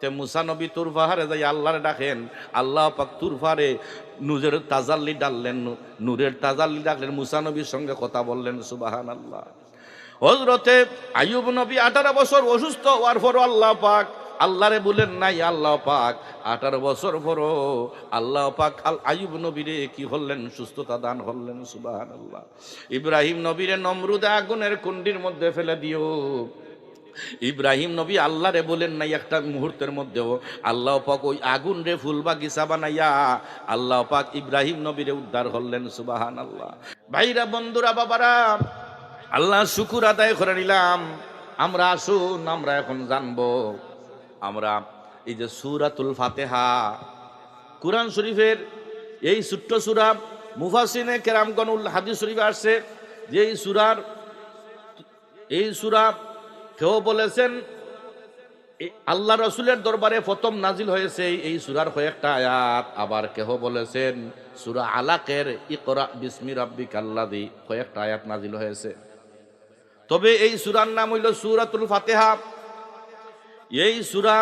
তে মুসা নবী তুর পাহাড়ে যাই আল্লাহরে ডাকেন, আল্লাহ পাক তুর পাহাড়ে তাজাল্লি ডাললেন নূরের তাজাল্লি ডাকলেন, মুসা নবীর সঙ্গে কথা বললেন সুবাহান আল্লাহ হজরতে আইয়ুব নবী আঠারো বছর অসুস্থ হওয়ার পর আল্লাহ পাক, আল্লাহরে বলেন নাই আল্লাহ পাক, আঠারো বছর পরও আল্লাহ পাক আল আইয়ুব নবীরে কি হলেন, সুস্থতা দান হলেন সুবাহান আল্লাহ ইব্রাহিম নবীরে নমরুদে আগুনের কুণ্ডির মধ্যে ফেলে দিও। ইব্রাহিম নবী আল্লাহ রে বলেন নাই একটা মুহূর্তের মধ্যেও, আল্লাহ পাক ওই আগুন রে ফুল বাগিচা বানাইয়া, আল্লাহ পাক ইব্রাহিম নবীরে উদ্ধার হলেন সুবাহান আল্লাহ ভাইরা, বন্ধুরা, বাবারা, আল্লাহ শুকুর আদায় করে নিলাম। আমরা আসুন, আমরা এখন জানব, আমরা এই যে সুরাতুল ফাতেহা, কুরআন শরীফের এই ছোট্ট সুরা মুফাসিনে কেরামগনুল হাদিস শরীফে আসছে যে এই সুরার, এই সুরা কেউ বলেছেন আল্লাহ রসুলের দরবারে প্রথম নাজিল হয়েছে এই সুরার কয়েকটা আয়াত। আবার কেহ বলেছেন, সুরা আলাকের ইকরা বিসমি রাব্বি কাল্লাদি কয়েকটা আয়াত নাজিল হয়েছে। তবে এই সুরার নাম হইল সুরাতুল ফাতেহা। এই সুরা,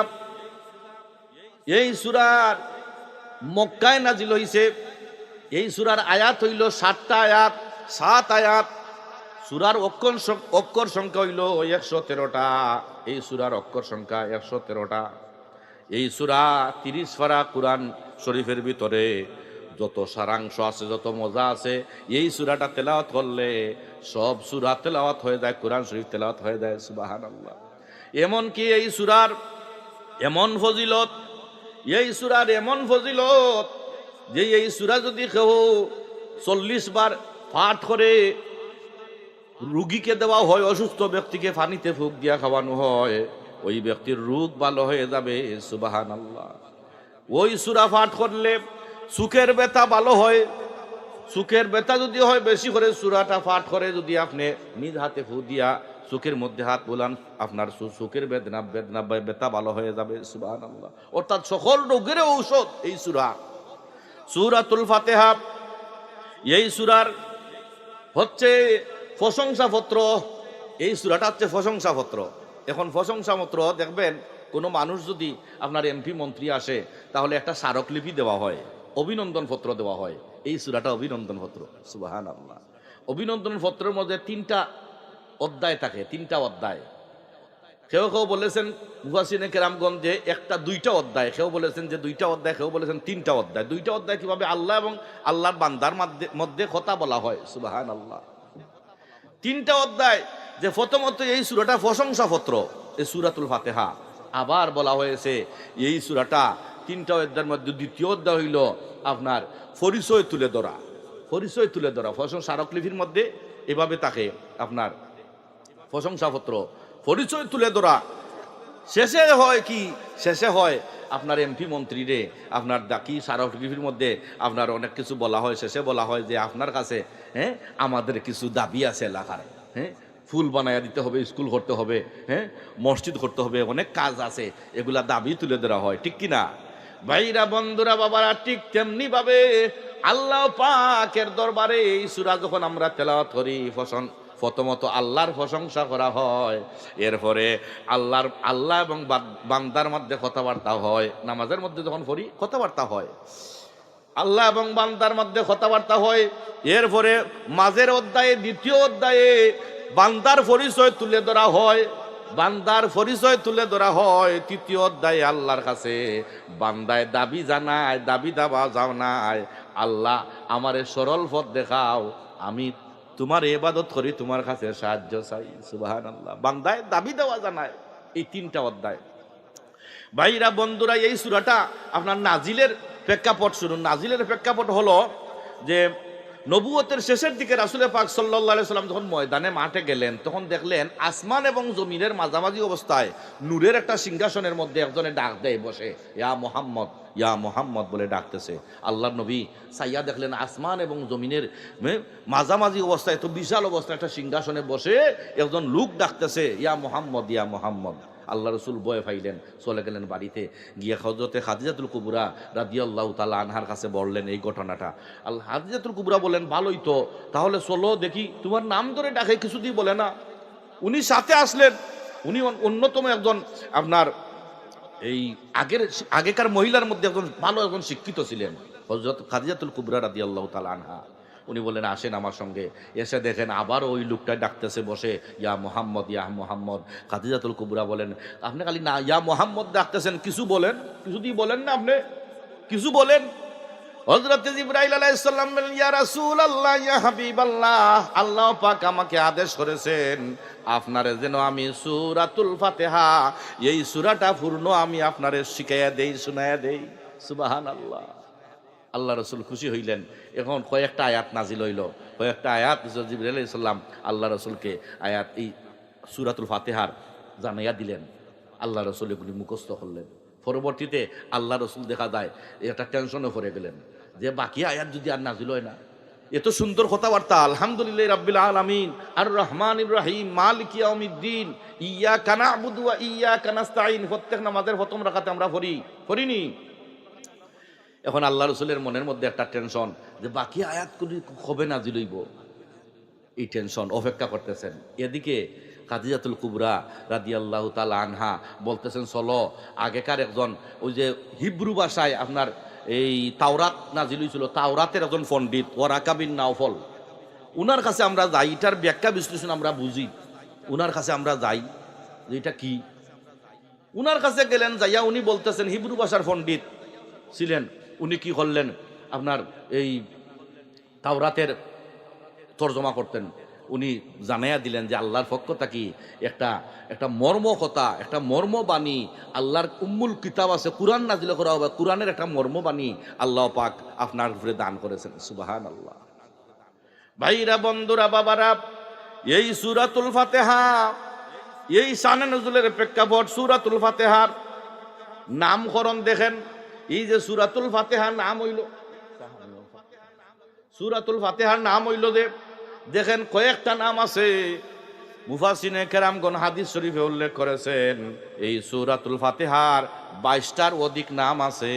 এই সুরার মক্কায় নাজিল হইছে। এই সুরার আয়াত হইল সাতটা আয়াত, সাত আয়াত সুরার অক্ষর অক্ষর সংখ্যা হইল একশো তেরোটা। এই সুরার অক্ষর সংখ্যা একশো তেরোটা। এই সুরা তিরিশ ফারা কোরআন শরীফের ভিতরে যত সারাংশ আছে, যত মজা আছে, এই সুরাটা তেলাওয়াত করলে সব সুরা তেলাওয়াত হয়ে যায়, কোরআন শরীফ তেলাওয়াত হয়ে যায় সুবাহান আল্লাহ এমনকি এই সুরার এমন ফজিলত, এই সুরার এমন ফজিলত যে এই সুরা যদি কেউ চল্লিশ বার পাঠ করে রুগীকে দেওয়া হয়, অসুস্থ ব্যক্তিকে পানিতে ফুক দিয়া খাওয়ানো হয়। ওই ব্যক্তির রোগ ভালো হয়ে যাবে সুবাহান আল্লাহ ওই সুরা পাঠ করলে সুখের ব্যথা ভালো হয়। সুখের ব্যথা যদি হয়, বেশি করে সুরাটা পাঠ করে যদি আপনি নিজ হাতে ফু দিয়া সুখের মধ্যে হাত বোলান, আপনার সুখের বেদনা বেদনা, ব্যথা ভালো হয়ে যাবে সুবাহান আল্লাহ অর্থাৎ সকল রোগের ঔষধ এই সুরা। সুরাতুল ফাতেহা, এই সুরার হচ্ছে প্রশংসাপত্র। এই সুরাটা হচ্ছে প্রশংসাপত্র। এখন প্রশংসাপত্র, দেখবেন, কোনো মানুষ যদি আপনার এমপি মন্ত্রী আসে, তাহলে একটা স্মারকলিপি দেওয়া হয় অভিনন্দন পত্র দেওয়া হয়। এই সুরাটা অভিনন্দন পত্র সুবাহান আল্লাহ অভিনন্দন পত্রের মধ্যে তিনটা অধ্যায় থাকে, তিনটা অধ্যায়। কেউ কেউ বলেছেন মুফাসিনে কেরামগঞ্জে একটা, দুইটা অধ্যায়। কেউ বলেছেন যে দুইটা অধ্যায়, কেউ বলেছেন তিনটা অধ্যায়। দুইটা অধ্যায় কীভাবে আল্লাহ এবং আল্লাহর বান্দার মধ্যে কথা বলা হয়? সুবাহান আল্লাহ তিনটা অধ্যায় যে প্রথমত এই সুরাটা প্রশংসাপত্র এই সুরাতুল ফাতেহা। আবার বলা হয়েছে, এই সুরাটা তিনটা অধ্যায়ের মধ্যে দ্বিতীয় অধ্যায় হইল আপনার পরিচয় তুলে ধরা। পরিচয় তুলে ধরা, প্রশংসা স্মারকলিপির মধ্যে এভাবে তাকে আপনার প্রশংসাপত্র, পরিচয় তুলে ধরা। শেষে হয় কি? শেষে হয় আপনার এমপি মন্ত্রীরে আপনার ডাকি স্মারকলিপির মধ্যে আপনার অনেক কিছু বলা হয়। শেষে বলা হয় যে আপনার কাছে হ্যাঁ? আমাদের কিছু দাবি আছে এলাকার হ্যাঁ? ফুল বানায়া দিতে হবে, স্কুল করতে হবে হ্যাঁ? মসজিদ করতে হবে, অনেক কাজ আছে, এগুলা দাবি তুলে ধরা হয়, ঠিক কি না ভাইরা, বন্ধুরা, বাবারা, ঠিক তেমনি ভাবে আল্লাহ পাকের দরবারে এই সুরা যখন আমরা তেলাওয়াত করি ফসন প্রথমত আল্লাহর প্রশংসা করা হয়, এরপরে আল্লাহর, আল্লাহ এবং বান্দার মধ্যে কথাবার্তা হয়, নামাজের মধ্যে যখন পড়ি, কথাবার্তা হয়। আল্লাহ এবং বান্দার মধ্যে কথাবার্তা হয়। এরপরে মাঝের অধ্যায়ে, দ্বিতীয় অধ্যায়ে বান্দার পরিচয় তুলে ধরা হয়। বান্দার পরিচয় তুলে ধরা হয়। তৃতীয় অধ্যায়ে আল্লাহর কাছে। বান্দায় দাবি জানায়, দাবি দাবা জানায়, আল্লাহ, আমারে সরল পথ দেখাও। আমি তোমার এবাদত করি, তোমার কাছে সাহায্য চাই। সুবাহান আল্লাহ বান্দায় দাবি দেওয়া জানায় এই তিনটা অধ্যায়। ভাইরা, বন্ধুরা, এই সুরাটা আপনার নাজিলের প্রেক্ষাপট শুনুন নাজিলের প্রেক্ষাপট হলো যে নবুয়তের শেষের দিকে রাসুলের পাক সাল্লাহ সাল্লাম যখন ময়দানে মাঠে গেলেন, তখন দেখলেন আসমান এবং জমিনের মাঝামাঝি অবস্থায় নূরের একটা সিংহাসনের মধ্যে একজনে ডাক দেয় বসে, ইয়া মোহাম্মদ ইয়া মোহাম্মদ বলে ডাকতেছে। আল্লাহ নবী সাইয়া দেখলেন আসমান এবং জমিনের মাঝামাঝি অবস্থায় তো বিশাল অবস্থায় একটা সিংহাসনে বসে একজন লোক ডাকতেছে, ইয়া মোহাম্মদ ইয়া মোহাম্মদ। আল্লাহ রসুল বয়ে ফাইলেন, চলে গেলেন বাড়িতে। গিয়ে হজরতে হাদিজাতুল কুবুরা রাদিয়াল্লাহু তালা আনহার কাছে বললেন এই ঘটনাটা। আল্লাহ হাদিজাতুল কুবুরা বলেন, ভালোই তো। তাহলে চলো দেখি, তোমার নাম ধরে ডাকে কিছুতেই বলে না। উনি সাথে আসলেন। উনি অন্যতম একজন আপনার এই আগের আগেকার মহিলার মধ্যে একজন ভালো একজন শিক্ষিত ছিলেন হজরত খাদিজাতুল কুবরা রাদি আল্লাহ তালা আনহা। উনি বললেন, আসেন আমার সঙ্গে। এসে দেখেন আবার ওই লোকটা ডাকতেছে, বসে, ইয়া মোহাম্মদ ইয়া মোহাম্মদ। খাদিজাতুল কুবরা বলেন, আপনি খালি না, ইয়া মোহাম্মদ ডাকতেছেন, কিছু বলেন? কিছু দিয়ে বলেন না আপনি। কিছু বলেন? হযরত জিবরাইল আলাইহিস সালাম বলেন, ইয়া রাসূলুল্লাহ, ইয়া হাবিবাল্লাহ, আল্লাহ পাক আমাকে আদেশ করেছেন, আপনারে যেন আমি সূরাতুল ফাতিহা, এই সূরাটা পূর্ণ আমি আপনারে শিখাইয়া দেই, শুনাইয়া দেই। সুবহানাল্লাহ। আল্লাহ রসুল খুশি হইলেন। এখন কয়েকটা আয়াত নাজিল হইল। কয়েকটা আয়াত জিবরাইল আলাইহিস সালাম আল্লাহ রসুলকে আয়াত এই সুরাতুল ফাতেহার জানাইয়া দিলেন। আল্লাহ রসুল এগুলি মুখস্থ করলেন। পরবর্তীতে আল্লাহ রসুল দেখা যায় একটা টেনশনে পড়ে গেলেন যে বাকি আয়াত যদি আর নাজিল হয় না। এত সুন্দর কথাবার্তা। আলহামদুলিল্লাহ রাব্বিল আলামিন। আর রহমান ইব্রাহিম, মালিক ইয়াউমিদ্দিন। ইয়া কানা আবুদু ইয়া কানাস্তাইন প্রত্যেক নামাজের প্রথম রাখাতে আমরা পড়ি। পড়িনি? এখন আল্লাহ রসুলের মনের মধ্যে একটা টেনশন যে বাকি আয়াতগুলি কবে নাজিল হইব এই টেনশন অপেক্ষা করতেছেন। এদিকে কাদিজাতুল কুবরা রাদি আল্লাহ তালা আনহা বলতেছেন, চলো, আগেকার একজন ওই যে হিব্রু ভাষায় আপনার এই তাওরাত নাজিল হয়েছিল, তাওরাতের একজন পণ্ডিত ওরাকাবিন নাওফল। উনার কাছে আমরা যাই, এটার ব্যাখ্যা বিশ্লেষণ আমরা বুঝি। উনার কাছে আমরা যাই, যে এটা কি? উনার কাছে গেলেন, যাইয়া উনি বলতেছেন, হিব্রু ভাষার পণ্ডিত ছিলেন। উনি কি করলেন? আপনার এই তাওরাতের তর্জমা করতেন। উনি জানাইয়া দিলেন যে আল্লাহর পক্ষ থাকি একটা একটা মর্ম কথা একটা মর্মবাণী আল্লাহর উম্মুল কিতাব আছে, কোরআন নাজিল করা হবে। কোরআনের একটা মর্মবাণী আল্লাহ পাক আপনার উপরে দান করেছেন। সুবাহান আল্লাহ ভাইরা, বন্ধুরা, বাবারা, এই সুরাতুল ফাতেহা, এই সানে নজরুলের প্রেক্ষাপট সুরাতুল ফাতেহার নামকরণ দেখেন। এই যে সুরাতুল ফাতেহার নাম হইল, সুরাতুল ফাতেহার নাম হইল যে, দেখেন কয়েকটা নাম আছে। মুফাসিনে কেরামগণ হাদিস শরীফে উল্লেখ করেছেন, এই সুরাতুল ফাতেহার বাইশটার অধিক নাম আছে,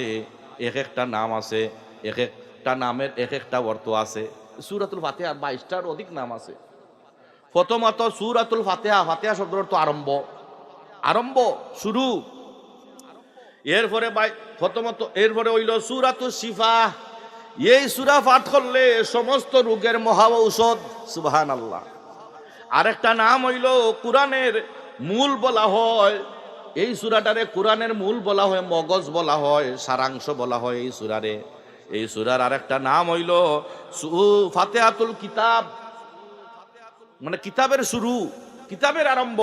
এক একটা নাম আছে, এক একটা নামের এক একটা অর্থ আছে। সুরাতুল ফাতেহার বাইশটার অধিক নাম আছে। প্রথমত সুরাতুল ফাতেহা ফাতেহা শব্দের অর্থ আরম্ভ। আরম্ভ, শুরু। এরপরে প্রথমত এরপরে হইল সুরাতুল শিফা। এই সুরা পাঠ করলে সমস্ত রোগের মহা ঔষধ সুবাহান আল্লাহ আরেকটা নাম হইল কোরআনের মূল বলা হয়। এই সুরাটারে কোরআনের মূল বলা হয়, মগজ বলা হয়, সারাংশ বলা হয় এই সুরারে। এই সুরার আরেকটা নাম হইল ফাতেহাতুল কিতাব। মানে কিতাবের শুরু, কিতাবের আরম্ভ।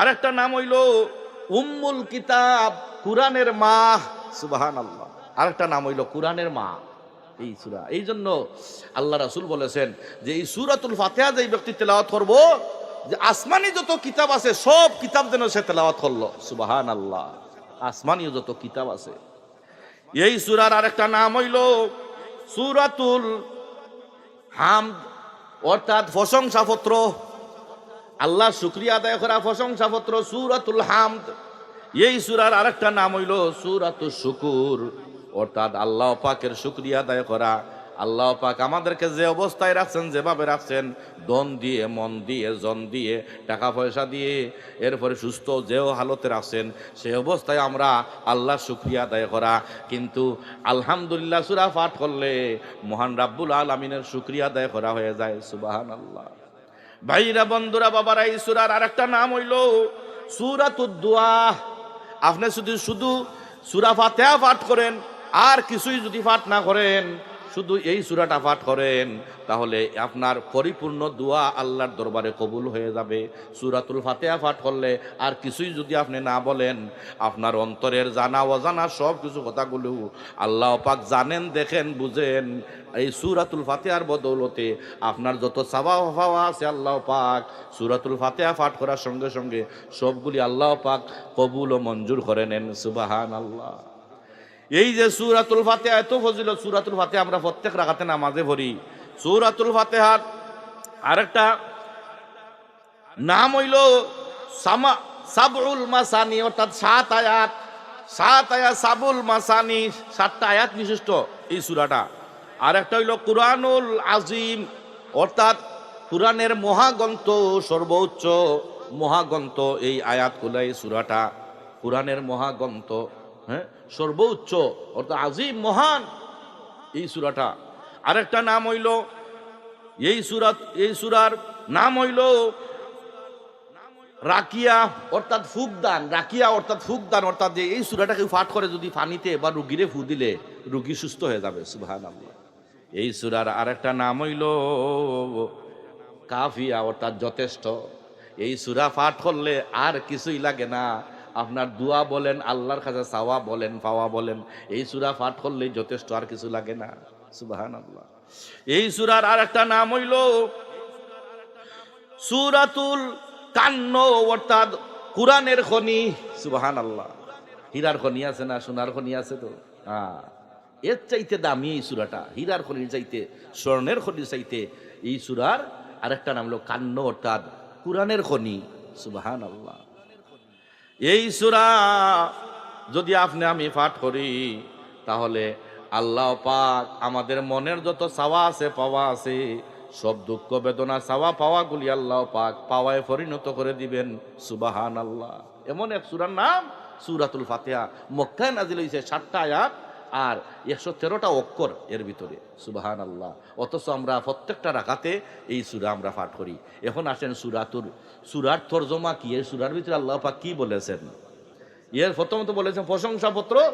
আরেকটা নাম হইল উম্মুল কিতাব, কোরআনের মা সুবাহান আল্লাহ আরেকটা নাম হইল কোরআনের মা এই সুরা। এই জন্য আল্লাহ রাসুল বলেছেন যে এই সুরাতুল ফাতেহা যে ব্যক্তি তেলাওয়াত করব, যে আসমানি যত কিতাব আছে, সব কিতাব যেন সে তেলাওয়াত করল সুবাহান আল্লাহ আসমানীয় যত কিতাব আছে। এই সুরার আরেকটা নাম হইল সুরাতুল হাম অর্থাৎ প্রশংসাপত্র। আল্লাহ শুক্রিয়া আদায় করা প্রশংসাপত্র সুরাতুল হামদ। এই সুরার আরেকটা নাম হইল সুরাতুল শুকুর। অর্থাৎ আল্লাহ পাকের শুক্রিয়া আদায় করা। আল্লাহ পাক আমাদেরকে যে অবস্থায় রাখছেন, যেভাবে রাখছেন দন দিয়ে, মন দিয়ে, জন দিয়ে, টাকা পয়সা দিয়ে, এরপরে সুস্থ যেও হালতে রাখছেন, সেই অবস্থায় আমরা আল্লাহ শুক্রিয়া আদায় করা। কিন্তু আলহামদুলিল্লাহ সুরা পাঠ করলে মহান রাব্বুল আলমিনের শুক্রিয়া আদায় করা হয়ে যায় সুবাহান আল্লাহ ভাইরা, বন্ধুরা, বাবারা, এই সুরার আর একটা নাম হইল সুরাতুদ্দোয়া আপনি শুধু শুধু সুরা ফাতেহা পাঠ করেন, আর কিছুই যদি পাঠ না করেন শুধু এই সুরাটা পাঠ করেন, তাহলে আপনার পরিপূর্ণ দোয়া আল্লাহর দরবারে কবুল হয়ে যাবে। সুরাতুল ফাতেহা পাঠ করলে আর কিছুই যদি আপনি না বলেন, আপনার অন্তরের জানা, অজানা সব কিছু কথাগুলো আল্লাহ পাক জানেন, দেখেন, বুঝেন। এই সুরাতুল ফাতেহার বদৌলতে আপনার যত সাবা ফাওয়া আছে আল্লাহ পাক, সুরাতুল ফাতেহা পাঠ করার সঙ্গে সঙ্গে সবগুলি আল্লাহ পাক কবুল ও মঞ্জুর করে নেন। সুবাহান আল্লাহ এই যে সুরাতুল ফাতেহা, এত ফজিল সুরাতুল ফাতেহা আমরা প্রত্যেক রাখাতে নামাজে ভরি সুরাতুল ফাতেহার আরেকটা নাম হইল সামা সাবুল মাসানি, অর্থাৎ সাত আয়াত। সাত আয়াত সাবুল মাসানি, সাতটা আয়াত বিশিষ্ট এই সুরাটা। আর একটা হইল কুরআনুল আজিম, অর্থাৎ কোরআনের মহাগ্রন্থ, সর্বোচ্চ মহাগ্রন্থ এই আয়াতগুলো, এই সুরাটা। কোরআনের মহাগ্রন্থ হ্যাঁ? সর্বোচ্চ, অর্থাৎ আজিম, মহান এই সুরাটা। আরেকটা নাম হইল, এই সুরাত, এই সুরার নাম হইল রাকিয়া, অর্থাৎ ফুকদান। রাকিয়া, অর্থাৎ ফুকদান, অর্থাৎ যে এই সুরাটাকে পাঠ করে যদি পানিতে বা রুগীরে ফু দিলে, রুগী সুস্থ হয়ে যাবে আল্লাহ এই সুরার আরেকটা নাম হইল কাফিয়া, অর্থাৎ যথেষ্ট। এই সুরা পাঠ করলে আর কিছুই লাগে না। আপনার দোয়া বলেন, আল্লাহর কাছে চাওয়া বলেন পাওয়া বলেন, এই সুরা পাঠ করলেই যথেষ্ট আর কিছু লাগে না। সুবাহান আল্লাহ এই সুরার আর একটা নাম হইল সুরাতুল কান্ন, অর্থাৎ কোরআনের খনি। সুবাহান আল্লাহ হীরার খনি আছে না, সোনার খনি আছে তো? হ্যাঁ। এর চাইতে দামি এই সুরাটা। হীরার খনির চাইতে, স্বর্ণের খনির চাইতে এই সুরার আরেকটা নাম হলো কান্ন, অর্থাৎ কোরআনের খনি। সুবাহান আল্লাহ এই সুরা যদি আপনি আমি পাঠ করি, তাহলে আল্লাহ পাক আমাদের মনের যত সাওয়া আছে, পাওয়া আছে, সব দুঃখ বেদনা সাওয়া পাওয়া গুলি আল্লাহ পাক পাওয়ায় পরিণত করে দিবেন। সুবাহান আল্লাহ এমন এক সুরার নাম সুরাতুল ফাতেহা। মক্কায় নাজিল হয়েছে সাতটা আয়াত। আর একশো তেরোটা অক্ষর এর ভিতরে সুবাহান আল্লাহ অথচ আমরা প্রত্যেকটা রাখাতে এই সুরা আমরা পাঠ করি। এখন আসেন সুরাতুর, সুরার তর্জমা কি? এই সুরার ভিতরে আল্লাহ পাক কি বলেছেন? এর প্রথমত বলেছেন প্রশংসাপত্র।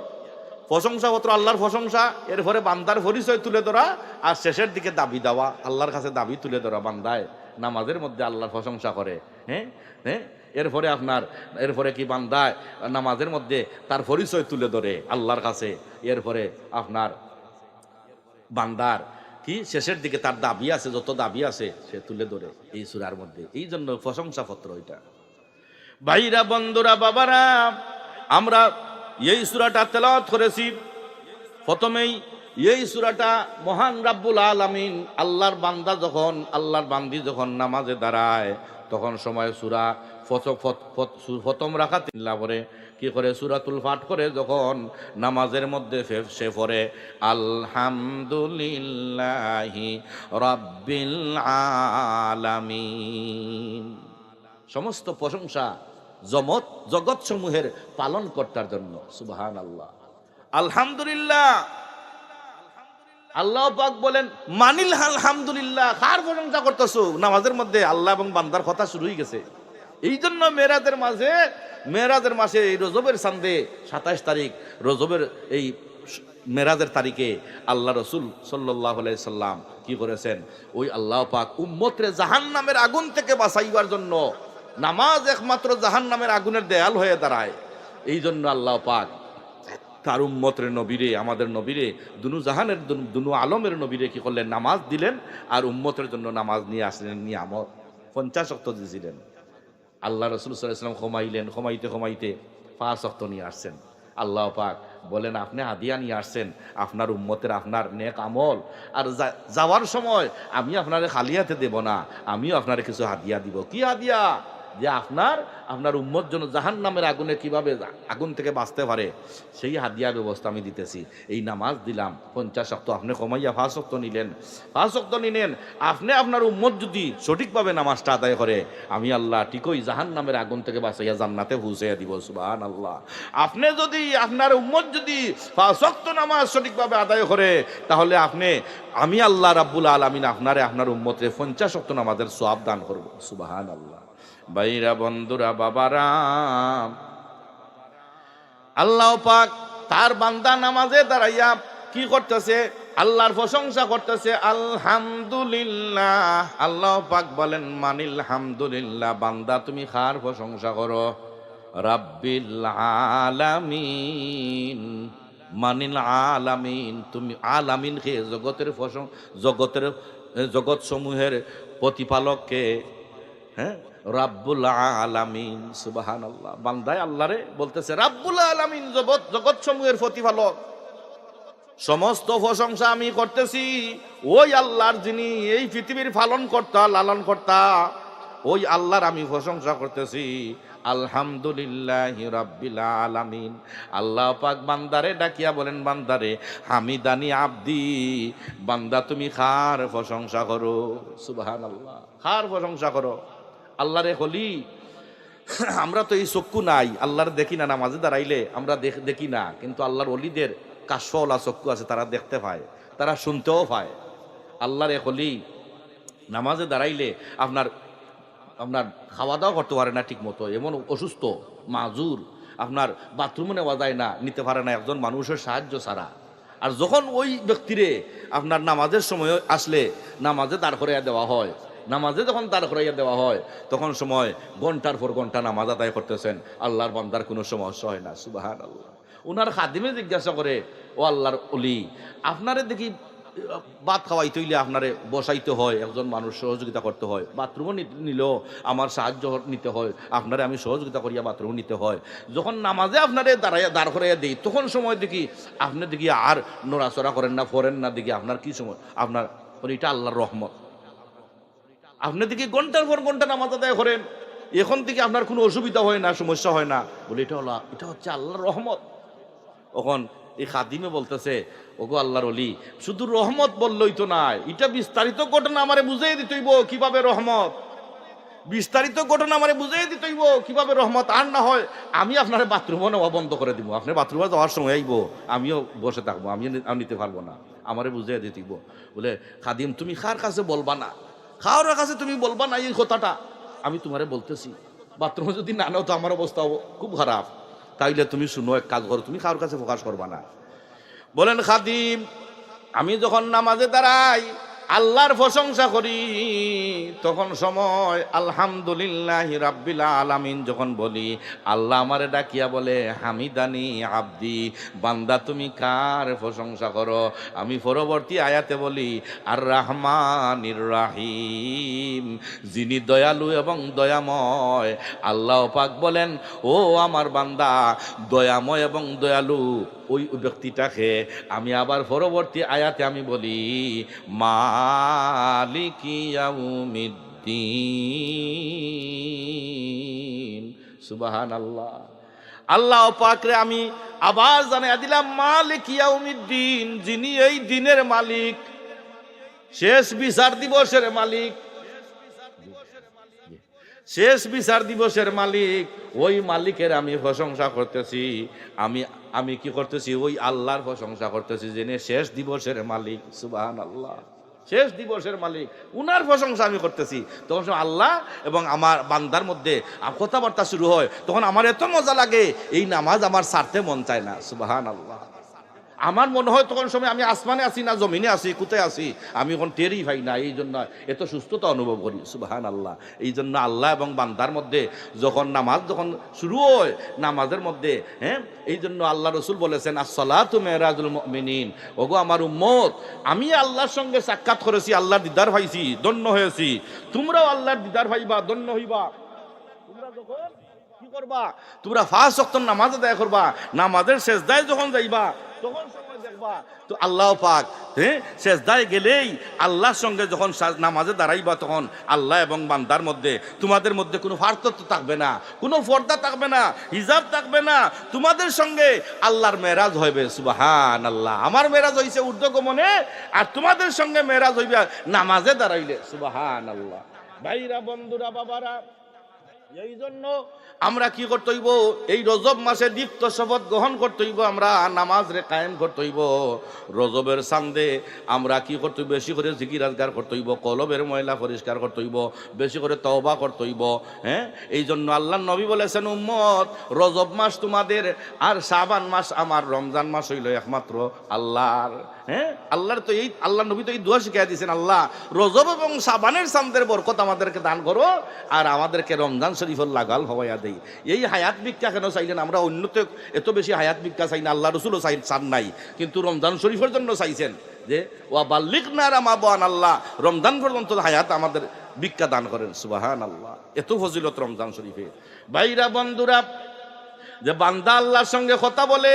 প্রশংসাপত্র আল্লাহর প্রশংসা, এরপরে বান্দার পরিচয় তুলে ধরা, আর শেষের দিকে দাবি দেওয়া, আল্লাহর কাছে দাবি তুলে ধরা বান্দায়। নামাজের মধ্যে আল্লাহর প্রশংসা করে হ্যাঁ? হ্যাঁ? এরপরে আপনার, এরপরে কি বান্দায় নামাজের মধ্যে তার পরিচয় তুলে ধরে আল্লাহর কাছে। এরপরে আপনার বান্দার কি শেষের দিকে তার দাবি আছে, যত দাবি আছে, সে তুলে ধরে এই সুরার মধ্যে। এই জন্য প্রশংসাপত্র এটা। ভাইরা, বন্ধুরা, বাবারা, আমরা এই সুরাটা তেলাওয়াত করেছি। প্রথমেই এই সুরাটা মহান রাব্বুল আলামিন আল্লাহর বান্দা যখন, আল্লাহর বান্দি যখন নামাজে দাঁড়ায়, তখন সময় সুরা প্রথম রাখা তিনলা পরে কি করে? সুরাতুল পাঠ করে যখন নামাজের মধ্যে সে পড়ে, আলহামদুলিল্লাহি রাব্বিল আলামিন। সমস্ত প্রশংসা জমত জগৎ সমূহের পালন কর্তার জন্য সুবাহান আল্লাহ আলহামদুলিল্লাহ। আল্লাহ পাক বলেন, মানিল আলহামদুলিল্লাহ কার প্রশংসা করতেছো? নামাজের মধ্যে আল্লাহ এবং বান্দার কথা শুরু হয়ে গেছে। এই জন্য মেয়েরাদের মাঝে মেয়েরাদের মাসে এই রজবের সান্দে সাতাইশ তারিখ, রজবের এই মেরাজের তারিখে আল্লাহ রসুল সাল্লাহ সাল্লাম কি করেছেন? ওই আল্লাহ পাক উম্মতরে জাহান নামের আগুন থেকে বাঁচাইবার জন্য নামাজ একমাত্র জাহান নামের আগুনের দেয়াল হয়ে দাঁড়ায়। এই জন্য আল্লাহ পাক তার উম্মতের নবীরে, আমাদের নবীরে, দুনু জাহানের দুনু আলমের নবীরে কি করলেন? নামাজ দিলেন আর উম্মতের জন্য নামাজ নিয়ে আসলেন, নিয়ামত। পঞ্চাশ অক্ত দিয়েছিলেন আল্লাহ রসুল সাল্লাম ক্ষমাইলেন ঘুমাইতে ক্ষমাইতে পাঁচ অক্ত নিয়ে আসছেন। আল্লাহ পাক বলেন, আপনি হাদিয়া নিয়ে আসছেন, আপনার উম্মতের আপনার নেক আমল। আর যাওয়ার সময় আমি আপনারে খালি হাতে দেব না, আমিও আপনারে কিছু হাদিয়া দিব। কি হাদিয়া? যে আপনার আপনার উম্মত জন্য জাহান নামের আগুনে কীভাবে আগুন থেকে বাঁচতে পারে, সেই হাদিয়া ব্যবস্থা আমি দিতেছি। এই নামাজ দিলাম, পঞ্চাশ শক্ত আপনি কমাইয়া পাঁচ শক্ত নিলেন। পাঁচ শক্ত নিলেন, আপনি আপনার উম্মত যদি সঠিকভাবে নামাজটা আদায় করে, আমি আল্লাহ ঠিকই জাহান নামের আগুন থেকে বাঁচাইয়া জান্নাতে পৌঁছাইয়া দিব সুবাহান আল্লাহ আপনি যদি, আপনার উম্মত যদি পাঁচ শক্ত নামাজ সঠিকভাবে আদায় করে, তাহলে আপনি, আমি আল্লাহ রাব্বুল আলমিন আপনারে, আপনার উম্মতে পঞ্চাশ শক্ত নামাজের সব দান করব সুবাহান আল্লাহ বাইরা বন্ধুরা, বাবারা। আল্লাহ পাক তার বান্দা নামাজে দাঁড়াইয়া কি করতেছে? আল্লাহর প্রশংসা করতেছে, আলহামদুলিল্লাহ। আল্লাহ পাক বলেন মানিল হামদুলিল্লাহ বান্দা তুমি খার প্রশংসা করো? রাব্বিল আলামিন। মানিল আলামিন তুমি আলামিন কে জগতের প্রশং, জগতের জগৎ সমূহের প্রতিপালককে হ্যাঁ? রাব্বুল আলামিন সুবাহান আল্লাহ বান্দায় আল্লাহরে বলতেছে, রাব্বুল আলামিন, জগৎ জগৎ সমূহের প্রতিপালক। সমস্ত প্রশংসা আমি করতেছি। ওই আল্লাহর যিনি এই পৃথিবীর পালন কর্তা লালন কর্তা ওই আল্লাহর আমি প্রশংসা করতেছি। আলহামদুলিল্লাহ রাব্বিল আলামিন। আল্লাহ পাক বান্দারে ডাকিয়া বলেন, বান্দারে হামিদানি আব্দি। বান্দা, তুমি খার প্রশংসা করো? সুবহান আল্লাহ খার প্রশংসা করো? আল্লাহরে হলি। আমরা তো এই চক্ষু নাই, আল্লাহর দেখি না, নামাজে দাঁড়াইলে আমরা দেখ- না। কিন্তু আল্লাহর অলিদের কাশওয়ালা চক্ষু আছে, তারা দেখতে পায়, তারা শুনতেও পায়। আল্লাহর এক অলি নামাজে দাঁড়াইলে আপনার আপনার খাওয়া দাওয়া করতে পারে না ঠিক মতো এমন অসুস্থ, মাজুর, আপনার বাথরুমে নেওয়া যায় না, নিতে পারে না একজন মানুষের সাহায্য ছাড়া। আর যখন ওই ব্যক্তিরে আপনার নামাজের সময় আসলে, নামাজে দাঁড় করাইয়া দেওয়া হয় নামাজে যখন দাঁড় করাইয়া দেওয়া হয়, তখন সময় ঘণ্টার পর ঘণ্টা নামাজ আদায় করতেছেন। আল্লাহর বান্দার কোনো সমস্যা হয় না সুবাহান আল্লাহ ওনার খাদিমে জিজ্ঞাসা করে, ও আল্লাহর অলি আপনারে দেখি ভাত খাওয়াইতে হইলে আপনারে বসাইতে হয়, একজন মানুষ সহযোগিতা করতে হয়, বাথরুমও নিলেও আমার সাহায্য নিতে হয়, আপনারে আমি সহযোগিতা করিয়া বাথরুম নিতে হয়। যখন নামাজে আপনারে দাঁড়াইয়া, দাঁড় করাইয়া দিই, তখন সময় দেখি, আপনি দেখি আর নড়াচড়া করেন না, ফরেন না, দেখি আপনার কি সময়, আপনার এটা আল্লাহর রহমত। আপনি দেখি ঘণ্টার পর ঘণ্টা নামাজ আদায় করেন, এখন থেকে আপনার কোনো অসুবিধা হয় না, সমস্যা হয় না। বলে, এটা হলো, এটা হচ্ছে আল্লাহর রহমত। তখন এই খাদিমে বলতেছে, ওগো আল্লাহর অলি শুধু রহমত বললই তো নাই, এটা বিস্তারিত ঘটনা আমারে বুঝাই দিতইব কীভাবে রহমত। বিস্তারিত ঘটনা আমারে বুঝাই দিতইব কীভাবে রহমত, আর না হয় আমি আপনার বাথরুমও নেওয়া বন্ধ করে দিব। আপনি বাথরুমে যাওয়ার সময় আইব, আমিও বসে থাকব, আমি আমি নিতে পারব না, আমারে বুঝাই দিতইব বলে, খাদিম, তুমি কার কাছে বলবা না? খাওয়ার কাছে তুমি বলবা না এই কথাটা? আমি তোমারে বলতেছি, বাথরুমে যদি না নাও তো আমার অবস্থা খুব খারাপ। তাইলে তুমি শুনো, এক কাজ করো, তুমি খাওয়ার কাছে প্রকাশ করবা না। বলেন খাদিম, আমি যখন নামাজে দাঁড়াই আল্লাহর প্রশংসা করি, তখন সময় আলহামদুলিল্লাহ রাব্বিল আলামিন যখন বলি, আল্লাহ আমারে ডাকিয়া বলে, হামিদানি আব্দি, বান্দা তুমি কার প্রশংসা করো? আমি পরবর্তী আয়াতে বলি আর রাহমানির রাহিম, যিনি দয়ালু এবং দয়াময়, আল্লাহ পাক বলেন, ও আমার বান্দা, দয়াময় এবং দয়ালু, ওই ব্যক্তিটাকে আমি আবার পরবর্তী আয়াতে আমি বলি মালিকিয়াউমিদ্দিন সুবাহান আল্লাহ আল্লাহ পাকরে আমি আবার জানাই দিলাম, মালিক ইয়াউমিদ্দিন, যিনি এই দিনের মালিক, শেষ বিচার দিবসের মালিক। শেষ বিচার দিবসের মালিক, ওই মালিকের আমি প্রশংসা করতেছি। আমি আমি কি করতেছি? ওই আল্লাহর প্রশংসা করতেছি যিনি শেষ দিবসের মালিক। সুবাহান আল্লাহ শেষ দিবসের মালিক। উনার প্রশংসা আমি করতেছি। তখন আল্লাহ এবং আমার বান্দার মধ্যে কথাবার্তা শুরু হয়। তখন আমার এত মজা লাগে, এই নামাজ আমার সারতে মন চায় না। সুবাহান আল্লাহ আমার মনে হয় তখন সময় আমি আসমানে আছি না জমিনে আছি কোথায় আছি। আমি এখন টেরই পাই না, এই জন্য এত সুস্থতা অনুভব করি সুবাহান আল্লাহ এই জন্য আল্লাহ এবং বান্দার মধ্যে যখন নামাজ যখন শুরু হয়, নামাজের মধ্যে হ্যাঁ এই জন্য আল্লাহ রসুল বলেছেন, আসসালাত মেহরাজুল মিনিন ওগো আমার উম্মত, আমি আল্লাহর সঙ্গে সাক্ষাৎ করেছি, আল্লাহর দিদার ভাইছি দন্য হয়েছি। তোমরাও আল্লাহর দিদার ভাইবা দন্য হইবা। তোমরা যখন করবা? তোমরা নামাজ আদায় করবা, নামাজের যখন যাইবা, তখন দেখবা। তো আল্লাহ পাক হ্যাঁ গেলেই আল্লাহর সঙ্গে যখন নামাজে দাঁড়াইবা তখন আল্লাহ এবং বান্দার মধ্যে তোমাদের মধ্যে কোনো পার্থক্য থাকবে না, কোনো পর্দা থাকবে না, হিজাব থাকবে না। তোমাদের সঙ্গে আল্লাহর মেরাজ হইবে সুবাহান আল্লাহ আমার মেরাজ হইছে ঊর্ধ্বগমনে আর তোমাদের সঙ্গে মেরাজ হইবে নামাজে দাঁড়াইলে সুবাহান আল্লাহ ভাইরা, বন্ধুরা, বাবারা, এই জন্য আমরা কি করতে হইব? এই রজব মাসে দীপ্ত শপথ গ্রহণ করতে হইব, আমরা নামাজ রে কায়েম করতে হইব। রজবের সান্দে আমরা কি করতে হইব? বেশি করে জিকির আজগার করতে হইব, কলবের ময়লা পরিষ্কার করতে হইব, বেশি করে তওবা করতে হইব হ্যাঁ? এই জন্য আল্লাহ নবী বলেছেন, উম্মত, রজব মাস তোমাদের আর শাবান মাস আমার, রমজান মাস হইল একমাত্র আল্লাহর। হ্যাঁ? আল্লাহর তো এই আল্লাহ নবী তো এই দোয়া শিখাই দিয়েছেন, আল্লাহ, রজব এবং সাবানের সামদের বরকত আমাদেরকে দান করো, আর আমাদেরকে রমজান শরীফের লাগাল হওয়াইয়া দেই। এই হায়াত ভিক্ষা কেন চাইলেন? আমরা অন্য তো এত বেশি হায়াত ভিক্ষা চাই না, আল্লাহ রসুলও চাই চান নাই। কিন্তু রমজান শরীফের জন্য চাইছেন যে, ওয়া বাল্লিক না রামা বান আল্লাহ। রমজান পর্যন্ত হায়াত আমাদের ভিক্ষা দান করেন সুবাহান আল্লাহ এত ফজিলত রমজান শরীফে। ভাইরা, বন্ধুরা, যে বান্দা আল্লাহর সঙ্গে কথা বলে,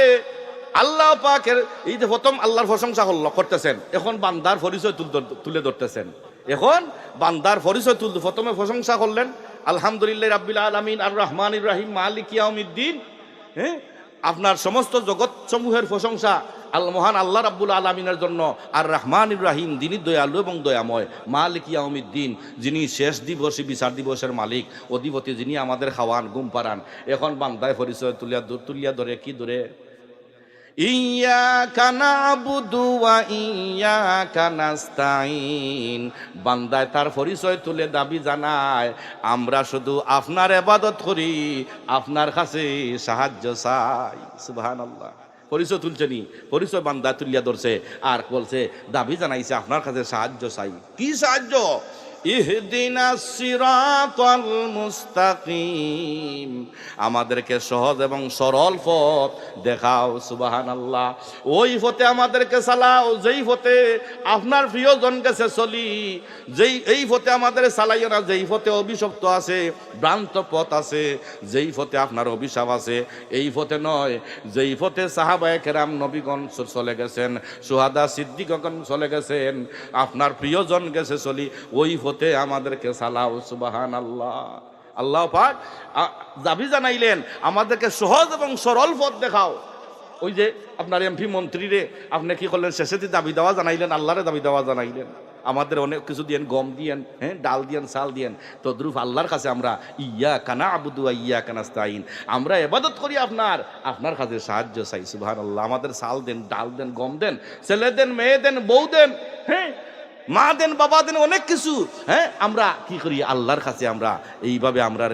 আল্লাহ পাকের এই যে প্রথম আল্লাহর প্রশংসা করল করতেছেন, এখন বান্দার পরিচয় তুলে ধরতেছেন। এখন বান্দার পরিচয় তুল প্রথমে প্রশংসা করলেন আলহামদুলিল্লাহ রাব্বিল আলামিন আর রহমান ইব্রাহিম মালিক ইয়াউমিদ্দিন। হ্যাঁ? আপনার সমস্ত জগৎ সমূহের প্রশংসা আল মহান আল্লাহ রাব্বুল আলমিনের জন্য। আর রহমান রাহিম, যিনি দয়ালু এবং দয়াময়, মালিক ইয়াউমিদ্দিন, যিনি শেষ দিবস বিচার দিবসের মালিক, অধিপতি যিনি আমাদের খাওয়ান গুম পারান এখন বান্দায় পরিচয় তুলিয়া তুলিয়া ধরে, কি ধরে? ইয়াকা নাবুদু ওয়া ইয়াকা নাস্তাইন বান্দায় তার পরিচয় তুলে দাবি জানায়, আমরা শুধু আপনার ইবাদত করি, আপনার কাছে সাহায্য চাই। সুবহানাল্লাহ। পরিচয় তুলছে নি? পরিচয় বান্দা তুলিয়া ধরছে। আর বলছে, দাবি জানাইছে, আপনার কাছে সাহায্য চাই। কি সাহায্য? ইহদিনা মুস্তাকিম। আমাদেরকে সহজ এবং সরল পথ দেখাও সুবাহান আল্লাহ ওই পথে আমাদেরকে চালাও, যেই পথে আপনার প্রিয়জন গেছে চলি, যেই, এই পথে আমাদের চালাইও না যেই পথে অভিশপ্ত আছে, ভ্রান্ত পথ আছে, যেই পথে আপনার অভিশাপ আছে, এই পথে নয়, যেই পথে সাহাবায়ে কেরাম নবীগণ চলে গেছেন, সুহাদা সিদ্দিকগণ চলে গেছেন, আপনার প্রিয়জন গেছে চলি, ওই পথে আমাদেরকে সালাও সুবাহান আল্লাহ আল্লাহ পাক দাবি জানাইলেন, আমাদেরকে সহজ এবং সরল পথ দেখাও। ওই যে আপনার এমপি মন্ত্রীরে, আপনি কি করলেন? শেষেতে দাবি দেওয়া জানাইলেন, আল্লাহরে দাবি দেওয়া জানাইলেন। আমাদের অনেক কিছু দিয়েন, গম দিয়েন হ্যাঁ ডাল দিয়েন, চাল দিয়েন। তদ্রুফ আল্লাহর কাছে আমরা ইয়া কানা আবুদু ইয়া কানাস্তাইন আমরা এবাদত করি আপনার আপনার কাছে সাহায্য চাই সুবাহ আল্লাহ আমাদের সাল দেন, ডাল দেন, গম দেন, ছেলে দেন, মেয়ে দেন, বউ দেন হ্যাঁ মা দেন, বাবা দেন, অনেক কিছু। হ্যাঁ আমরা কি করি? আল্লাহর কাছে আমরা এইভাবে আমরা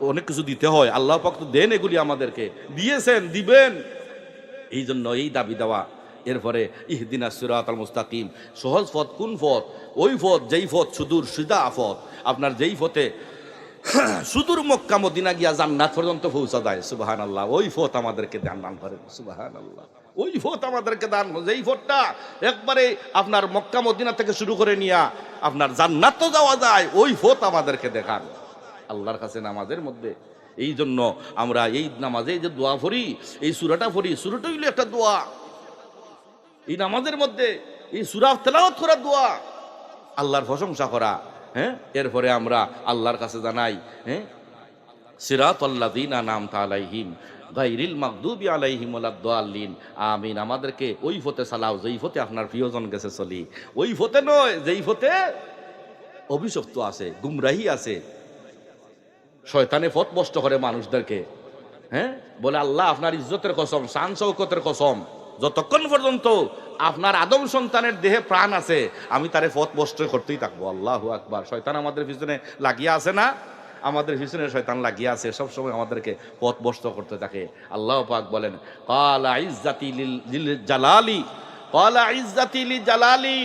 অনেক কিছু দিতে হয়। আল্লাহ পাক দেন এগুলি আমাদেরকে। দিয়েছেন, দিবেন। এই জন্য এই দাবি দেওয়া। এরপরে, ইহদিনা সিরাত আল মুস্তাকিম। সহজ পথ কোন পথ? ওই পথ, যেই পথ সুদূর সুদা পথ। আপনার যেই পথে সুদূর মক্কা, মদিনা গিয়া জান্নাত পর্যন্ত পৌঁছা দেয় সুবাহান আল্লাহ ওই পথ আমাদেরকে দান দান করেন সুবাহান আল্লাহ ওই পথ আমাদেরকে দান যেই পথটা একবারে আপনার মক্কা, মদিনা থেকে শুরু করে নিয়া আপনার জান্নাত তো যাওয়া যায়, ওই পথ আমাদেরকে দেখান। আল্লাহর কাছে নামাজের মধ্যে। এই জন্য আমরা এই নামাজে এই যে দোয়া পড়ি, এই সুরাটা পড়ি সুরাটা হইল একটা দোয়া। এই নামাজের মধ্যে এই সুরা তেলাওয়াত করা দোয়া। আল্লাহর প্রশংসা করা। হ্যাঁ? এরপরে আমরা আল্লাহর কাছে জানাই হ্যাঁ? সিরাত আল্লাদিনা নাম তালাইহিম গাইরিল মাকদুবি আলাইহিম আলাদ্দাল্লিন আমিন। আমাদেরকে ওই ফতে সালাও, যেই ফতে আপনার প্রিয়জন গেছে চলি ওই ফতে নয়, যেই ফতে অভিশপ্ত আছে, গুমরাহি আছে। শয়তানে ফত নষ্ট করে মানুষদেরকে হ্যাঁ? বলে, আল্লাহ, আপনার ইজ্জতের কসম, শান শৌকতের কসম। যতক্ষণ পর্যন্ত আপনার আদম সন্তানের দেহে প্রাণ আছে, আমি তারে পথ বস্ত্র করতেই থাকব। আল্লাহ আকবার। শয়তান আমাদের পিছনে লাগিয়ে আছে না? আমাদের পিছনে শয়তান লাগিয়ে আছে, সবসময় আমাদেরকে পথ বস্ত করতে থাকে। আল্লাহ পাক বলেন জালালি জালালি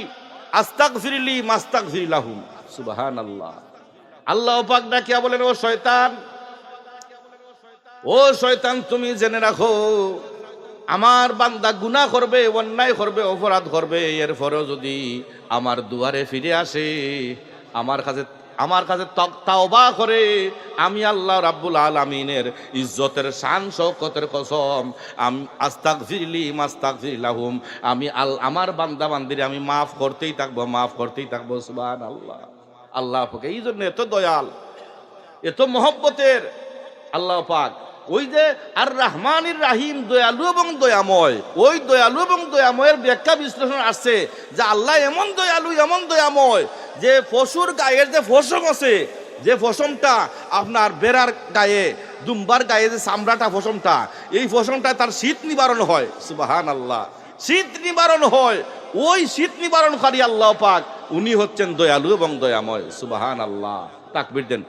সুবহানাল্লাহ। আল্লাহ বলেন, ও শয়তান ও শয়তান, তুমি জেনে রাখো আমার বান্দা গুনাহ করবে, অন্যায় করবে, অপরাধ করবে, এরপরেও যদি আমার দুয়ারে ফিরে আসে, আমার কাছে আমার কাছে তাওবা করে, আমি আল্লাহ রাব্বুল আলামিনের ইজ্জতের শান শৌকতের কসম, আমি আস্তাক ফিরলি মাস্তাক ফিরলাহুম আমি আল, আমার বান্দা বান্দিরে আমি মাফ করতেই থাকব, মাফ করতেই থাকব সুবান আল্লাহ আল্লাহ পাক, এই জন্য এত দয়াল, এত মহব্বতের, আল্লাহ পাক ওই যে আর রাহমানির রাহিম দয়ালু এবং দয়াময়, ওই দয়ালু এবং দয়াময়ের ব্যাখ্যা বিশ্লেষণ আসছে যে আল্লাহ এমন দয়ালু, এমন দয়াময়, যে পশুর গায়ের যে ফসম আছে, যে ফসমটা আপনার বেড়ার গায়ে, দুম্বার গায়ে যে চামড়াটা ফসমটা, এই ফসমটা তার শীত নিবারণ হয়। সুবাহান আল্লাহ শীত নিবারণ হয়। ওই শীত নিবারণকারী আল্লাহ পাক। উনি হচ্ছেন দয়ালু এবং দয়াময়। সুবাহান আল্লাহ তাকবির দেন।